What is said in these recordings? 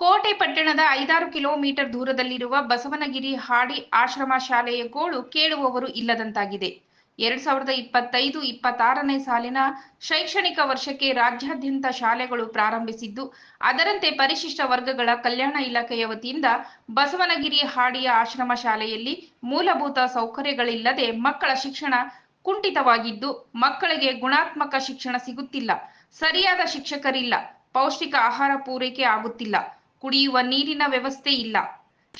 ಕೋಟೆ ಪಟ್ಟಣದ ಐದಾರು ಕಿಲೋಮೀಟರ್ ದೂರದಲ್ಲಿರುವ ಬಸವನಗಿರಿ ಹಾಡಿ ಆಶ್ರಮ ಶಾಲೆಯ ಗೋಳು ಕೇಳುವವರು ಇಲ್ಲದಂತಾಗಿದೆ. ಎರಡ್ ಸಾವಿರದ ಇಪ್ಪತ್ತೈದು, ಇಪ್ಪತ್ತಾರನೇ ಸಾಲಿನ ಶೈಕ್ಷಣಿಕ ವರ್ಷಕ್ಕೆ ರಾಜ್ಯಾದ್ಯಂತ ಶಾಲೆಗಳು ಪ್ರಾರಂಭಿಸಿದ್ದು, ಅದರಂತೆ ಪರಿಶಿಷ್ಟ ವರ್ಗಗಳ ಕಲ್ಯಾಣ ಇಲಾಖೆಯ ವತಿಯಿಂದ ಬಸವನಗಿರಿ ಹಾಡಿಯ ಆಶ್ರಮ ಶಾಲೆಯಲ್ಲಿ ಮೂಲಭೂತ ಸೌಕರ್ಯಗಳಿಲ್ಲದೆ ಮಕ್ಕಳ ಶಿಕ್ಷಣ ಕುಂಠಿತವಾಗಿದ್ದು, ಮಕ್ಕಳಿಗೆ ಗುಣಾತ್ಮಕ ಶಿಕ್ಷಣ ಸಿಗುತ್ತಿಲ್ಲ. ಸರಿಯಾದ ಶಿಕ್ಷಕರಿಲ್ಲ. ಪೌಷ್ಟಿಕ ಆಹಾರ ಪೂರೈಕೆ ಆಗುತ್ತಿಲ್ಲ. ಕುಡಿಯುವ ನೀರಿನ ವ್ಯವಸ್ಥೆ ಇಲ್ಲ.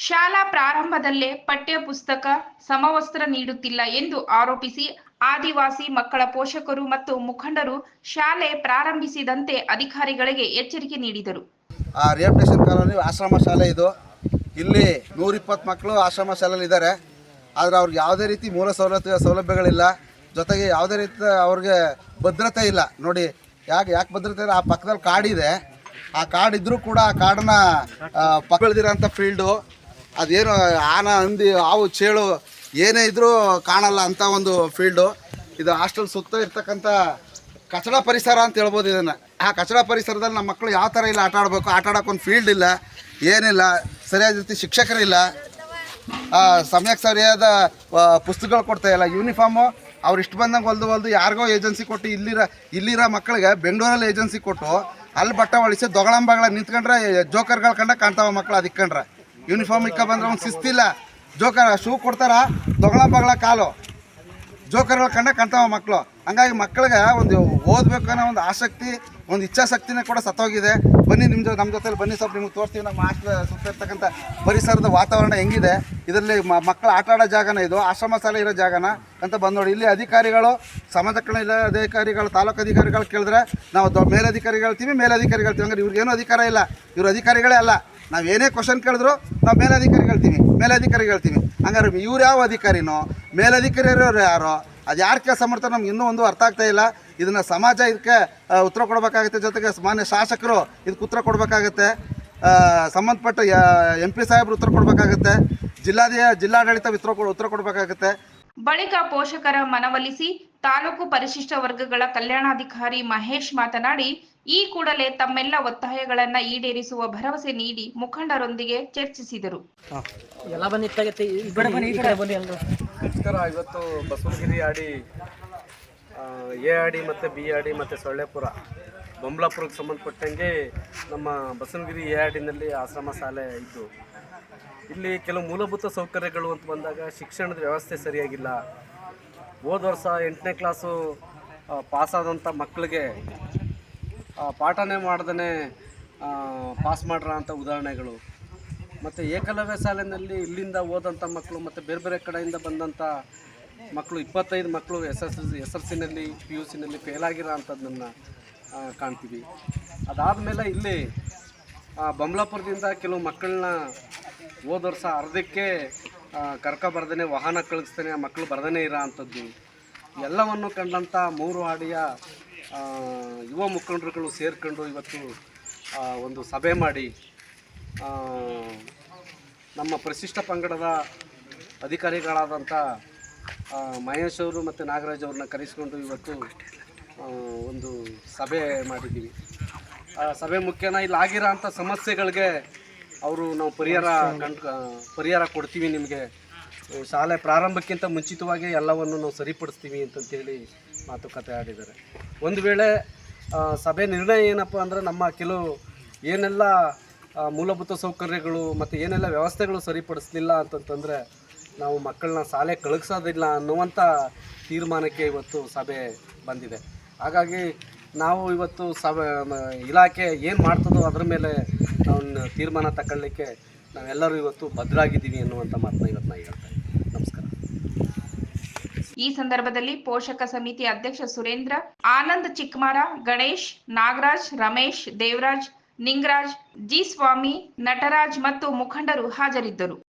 ಶಾಲಾ ಪ್ರಾರಂಭದಲ್ಲೇ ಪಠ್ಯಪುಸ್ತಕ ಸಮವಸ್ತ್ರ ನೀಡುತ್ತಿಲ್ಲ ಎಂದು ಆರೋಪಿಸಿ ಆದಿವಾಸಿ ಮಕ್ಕಳ ಪೋಷಕರು ಮತ್ತು ಮುಖಂಡರು ಶಾಲೆ ಪ್ರಾರಂಭಿಸಿದಂತೆ ಅಧಿಕಾರಿಗಳಿಗೆ ಎಚ್ಚರಿಕೆ ನೀಡಿದರು. ಕಾಲೋನಿ ಆಶ್ರಮ ಶಾಲೆ ಇದು. ಇಲ್ಲಿ ನೂರಿಪ್ಪತ್ತು ಮಕ್ಕಳು ಆಶ್ರಮ ಶಾಲೆಯಲ್ಲಿ ಇದ್ದಾರೆ. ಆದರೆ ಅವ್ರಿಗೆ ಯಾವುದೇ ರೀತಿ ಮೂಲ ಸೌಲಭ್ಯ ಸೌಲಭ್ಯಗಳಿಲ್ಲ. ಜೊತೆಗೆ ಯಾವುದೇ ರೀತಿ ಅವ್ರಿಗೆ ಭದ್ರತೆ ಇಲ್ಲ. ನೋಡಿ, ಯಾಕೆ ಯಾಕೆ ಭದ್ರತೆ ಇಲ್ಲ? ಆ ಪಕ್ಕದಲ್ಲಿ ಕಾಡಿದೆ. ಆ ಕಾಡಿದ್ರೂ ಕೂಡ ಆ ಕಾಡನ್ನ ಪಕ್ಕ ಫೀಲ್ಡ್ ಅದೇನು ಆನ, ಹಂದಿ, ಹಾವು, ಚೇಳು ಏನೇ ಇದ್ರೂ ಕಾಣಲ್ಲ ಅಂತ ಒಂದು ಫೀಲ್ಡು ಇದು ಹಾಸ್ಟೆಲ್ ಸುತ್ತ ಇರ್ತಕ್ಕಂಥ ಕಚಡ ಪರಿಸರ ಅಂತ ಹೇಳ್ಬೋದು ಇದನ್ನು. ಆ ಕಚಡ ಪರಿಸರದಲ್ಲಿ ನಮ್ಮ ಮಕ್ಕಳು ಯಾವ ಥರ ಇಲ್ಲ ಆಟ ಆಡಬೇಕು, ಆಟ ಆಡೋಕ್ಕೊಂದು ಫೀಲ್ಡ್ ಇಲ್ಲ, ಏನಿಲ್ಲ, ಸರಿಯಾದ ರೀತಿ ಶಿಕ್ಷಕರಿಲ್ಲ ಸಮಯಕ್ಕೆ ಸರಿಯಾದ ಪುಸ್ತಕಗಳು ಕೊಡ್ತಾ ಇಲ್ಲ. ಯೂನಿಫಾರ್ಮು ಅವ್ರು ಇಷ್ಟು ಬಂದಂಗೆ ಹೊಲ್ದು ಹೊಲ್ದು ಯಾರಿಗೋ ಏಜೆನ್ಸಿ ಕೊಟ್ಟು ಇಲ್ಲಿರೋ ಇಲ್ಲಿರೋ ಮಕ್ಕಳಿಗೆ ಬೆಂಗಳೂರಲ್ಲಿ ಏಜೆನ್ಸಿ ಕೊಟ್ಟು ಅಲ್ಲಿ ಬಟ್ಟೆ ಹೊಳಿಸಿ ದೊಗಳಂಬಗಳ ನಿಂತ್ಕೊಂಡ್ರೆ ಜೋಕರ್ಗಳು ಕಂಡ ಕಾಣ್ತಾವ ಮಕ್ಕಳು ಅದು ಇಕ್ಕೊಂಡ್ರೆ ಯೂನಿಫಾರ್ಮ್ ಇಕ್ಕ ಬಂದ್ರೆ ಒಂದು ಶಿಸ್ತಿಲ್ಲ. ಜೋಕರ್ ಶೂ ಕೊಡ್ತಾರ? ದೊಗಳಂಬಗಳ ಕಾಲು. ಜೋಕರ್ಗಳು ಕಂಡ ಕಾಣ್ತಾವ ಮಕ್ಕಳು ಹಂಗಾಗಿ ಮಕ್ಕಳಿಗೆ ಒಂದು ಓದಬೇಕು ಅನ್ನೋ ಒಂದು ಆಸಕ್ತಿ, ಒಂದು ಇಚ್ಛಾಶಕ್ತಿನೇ ಕೂಡ ಸತ್ತೋಗಿದೆ. ಬನ್ನಿ ನಿಮ್ಮ ಜೊ ನಮ್ಮ ಜೊತೆಲಿ ಬನ್ನಿ ಸ್ವಲ್ಪ ನಿಮ್ಗೆ ತೋರಿಸ್ತೀವಿ. ನಮ್ಮ ಹಾಸ್ಟೆಲ್, ಸುತ್ತ ಇರ್ತಕ್ಕಂಥ ಪರಿಸರದ ವಾತಾವರಣ ಹೆಂಗಿದೆ. ಇದರಲ್ಲಿ ಮಕ್ಕಳು ಆಟ ಆಡೋ ಜಾಗನ ಇದು, ಆಶ್ರಮ ಸಾಲೆ ಇರೋ ಜಾಗನ ಅಂತ ಬಂದು ನೋಡಿ ಇಲ್ಲಿ ಅಧಿಕಾರಿಗಳು ಸಮಾಜ ಕಲ್ಯಾಣ ಇಲ್ಲ ಅಧಿಕಾರಿಗಳು, ತಾಲೂಕು ಅಧಿಕಾರಿಗಳು ಕೇಳಿದ್ರೆ ನಾವು ಮೇಲಧಿಕಾರಿಗಳು ಹೇಳ್ತೀವಿ ಮೇಲಧಿಕಾರಿಗಳು ಹೇಳ್ತೀವಿ. ಅಂದ್ರೆ ಇವ್ರಿಗೇನು ಅಧಿಕಾರ ಇಲ್ಲ. ಇವರು ಅಧಿಕಾರಿಗಳೇ ಅಲ್ಲ. ನಾವು ಏನೇ ಕ್ವಶನ್ ಕೇಳಿದ್ರು ನಾವು ಮೇಲಧಿಕಾರಿ ಹೇಳ್ತೀವಿ ಮೇಲಧಿಕಾರಿ ಹೇಳ್ತೀವಿ. ಹಂಗಾರೆ ಇವ್ರು ಯಾವ ಅಧಿಕಾರಿನೋ, ಮೇಲಧಿಕಾರಿಯವರು ಯಾರೋ, ಅದು ಯಾರು ಕೆಲಸ ಮಾಡ್ತಾರೆ ನಮ್ಗೆ ಇನ್ನೂ ಒಂದು ಅರ್ಥ ಆಗ್ತಾ ಇಲ್ಲ. ಇದನ್ನು ಸಮಾಜ ಇದಕ್ಕೆ ಉತ್ತರ ಕೊಡಬೇಕಾಗುತ್ತೆ, ಜೊತೆಗೆ ಮಾನ್ಯ ಶಾಸಕರು ಇದಕ್ಕೆ ಉತ್ತರ ಕೊಡಬೇಕಾಗತ್ತೆ. ಸಂಬಂಧಪಟ್ಟ ಎಂ ಪಿ ಸಾಹೇಬ್ರು ಉತ್ತರ ಕೊಡಬೇಕಾಗುತ್ತೆ. ಜಿಲ್ಲಾಧಿಯ, ಜಿಲ್ಲಾಡಳಿತ ಉತ್ತರ ಉತ್ತರ ಕೊಡಬೇಕಾಗುತ್ತೆ. ಬಳಿಕ ಪೋಷಕರ ಮನವೊಲಿಸಿ ತಾಲೂಕು ಪರಿಶಿಷ್ಟ ವರ್ಗಗಳ ಕಲ್ಯಾಣಾಧಿಕಾರಿ ಮಹೇಶ್ ಮಾತನಾಡಿ ಈ ಕೂಡಲೇ ತಮ್ಮೆಲ್ಲ ಒತ್ತಾಯಗಳನ್ನ ಈಡೇರಿಸುವ ಭರವಸೆ ನೀಡಿ ಮುಖಂಡರೊಂದಿಗೆ ಚರ್ಚಿಸಿದರು. ಆರ್ ಡಿ ಇವತ್ತು ಬಸವನಗಿರಿ ಆಡಿ ಆ, ಎ ಆಡಿ ಮತ್ತು ಬಿ ಆಡಿ ಮತ್ತು ಸೊಳ್ಳೆಪುರ ಬೊಂಬ್ಲಾಪುರಕ್ಕೆ ಸಂಬಂಧಪಟ್ಟಂಗೆ ನಮ್ಮ ಬಸವನಗಿರಿ ಎ ಆಡಿನಲ್ಲಿ ಆಶ್ರಮ ಶಾಲೆ ಇದ್ದು ಇಲ್ಲಿ ಕೆಲವು ಮೂಲಭೂತ ಸೌಕರ್ಯಗಳು ಅಂತ ಬಂದಾಗ ಶಿಕ್ಷಣದ ವ್ಯವಸ್ಥೆ ಸರಿಯಾಗಿಲ್ಲ. ಹೋದ ವರ್ಷ ಎಂಟನೇ ಕ್ಲಾಸು ಪಾಸಾದಂಥ ಮಕ್ಕಳಿಗೆ ಪಾಠನೇ ಮಾಡ್ದೇ ಪಾಸ್ ಮಾಡ್ರ ಅಂತ ಉದಾಹರಣೆಗಳು. ಮತ್ತು ಏಕಲವ್ಯ ಶಾಲೆಯಲ್ಲಿ ಇಲ್ಲಿಂದ ಓದಂಥ ಮಕ್ಕಳು ಮತ್ತು ಬೇರೆ ಬೇರೆ ಕಡೆಯಿಂದ ಬಂದಂಥ ಮಕ್ಕಳು, ಇಪ್ಪತ್ತೈದು ಮಕ್ಕಳು ಎಸ್ ಎಸ್ ಎಸ್ ಎಲ್ ಸಿನಲ್ಲಿ ಪಿ ಯು ಸಿನಲ್ಲಿ ಫೇಲ್ ಆಗಿರೋ ಅಂಥದ್ದನ್ನು ಕಾಣ್ತೀವಿ. ಅದಾದಮೇಲೆ ಇಲ್ಲಿ ಬಂಬಲಾಪುರದಿಂದ ಕೆಲವು ಮಕ್ಕಳನ್ನ ಹೋದ ವರ್ಷ ಅರ್ಧಕ್ಕೆ ಕರ್ಕ ಬರ್ದೇ ವಾಹನ ಕಳಿಸ್ತಾನೆ ಆ ಮಕ್ಕಳು ಬರ್ದೇ ಇರೋ ಅಂಥದ್ದು. ಎಲ್ಲವನ್ನು ಕಂಡಂಥ ಮೂರು ಹಾಡಿಯ ಯುವ ಮುಖಂಡರುಗಳು ಸೇರಿಕೊಂಡು ಇವತ್ತು ಒಂದು ಸಭೆ ಮಾಡಿ ನಮ್ಮ ಪರಿಶಿಷ್ಟ ಪಂಗಡದ ಅಧಿಕಾರಿಗಳಾದಂಥ ಮಹೇಶ್ ಅವರು ಮತ್ತು ನಾಗರಾಜ್ ಅವ್ರನ್ನ ಕರೆಸಿಕೊಂಡು ಇವತ್ತು ಒಂದು ಸಭೆ ಮಾಡಿದ್ದೀವಿ. ಆ ಸಭೆ ಮುಖ್ಯನ ಇಲ್ಲಿ ಆಗಿರೋ ಅಂಥ ಸಮಸ್ಯೆಗಳಿಗೆ ಅವರು ನಾವು ಪರಿಹಾರ ಕಂಡು ಪರಿಹಾರ ಕೊಡ್ತೀವಿ ನಿಮಗೆ. ಶಾಲೆ ಪ್ರಾರಂಭಕ್ಕಿಂತ ಮುಂಚಿತವಾಗಿ ಎಲ್ಲವನ್ನು ನಾವು ಸರಿಪಡಿಸ್ತೀವಿ ಅಂತಂತೇಳಿ ಮಾತುಕತೆ ಆಡಿದ್ದಾರೆ. ಒಂದು ವೇಳೆ ಸಭೆ ನಿರ್ಣಯ ಏನಪ್ಪ ಅಂದರೆ ನಮ್ಮ ಕೆಲವು ಏನೆಲ್ಲ ಮೂಲಭೂತ ಸೌಕರ್ಯಗಳು ಮತ್ತು ಏನೆಲ್ಲ ವ್ಯವಸ್ಥೆಗಳು ಸರಿಪಡಿಸಲಿಲ್ಲ ಅಂತಂತಂದರೆ ನಾವು ಮಕ್ಕಳನ್ನ ಶಾಲೆ ಕಳಿಸೋದಿಲ್ಲ ಅನ್ನುವಂಥ ತೀರ್ಮಾನಕ್ಕೆ ಇವತ್ತು ಸಭೆ ಬಂದಿದೆ. ಹಾಗಾಗಿ ನಾವು ಇವತ್ತು ಸಭೆ ಇಲಾಖೆ ಏನು ಮಾಡ್ತದೋ ಅದರ ಮೇಲೆ ನಾವು ತೀರ್ಮಾನ ತಗೊಳ್ಳಿಕ್ಕೆ ನಾವೆಲ್ಲರೂ ಇವತ್ತು ಭದ್ರಾಗಿದ್ದೀವಿ ಅನ್ನುವಂಥ ಮಾತನ್ನ ಇವತ್ತು ನಾನು ಹೇಳ್ತಾ ಇದ್ದೀನಿ. ನಮಸ್ಕಾರ ಈ ಸಂದರ್ಭದಲ್ಲಿ ಪೋಷಕ ಸಮಿತಿ ಅಧ್ಯಕ್ಷ ಸುರೇಂದ್ರ, ಆನಂದ್ ಚಿಕ್ಮಾರ, ಗಣೇಶ್, ನಾಗರಾಜ್, ರಮೇಶ್, ದೇವರಾಜ್, ನಿಂಗರಾಜ್, ಜಿ ಸ್ವಾಮಿ, ನಟರಾಜ್ ಮತ್ತು ಮುಖಂಡರು ಹಾಜರಿದ್ದರು.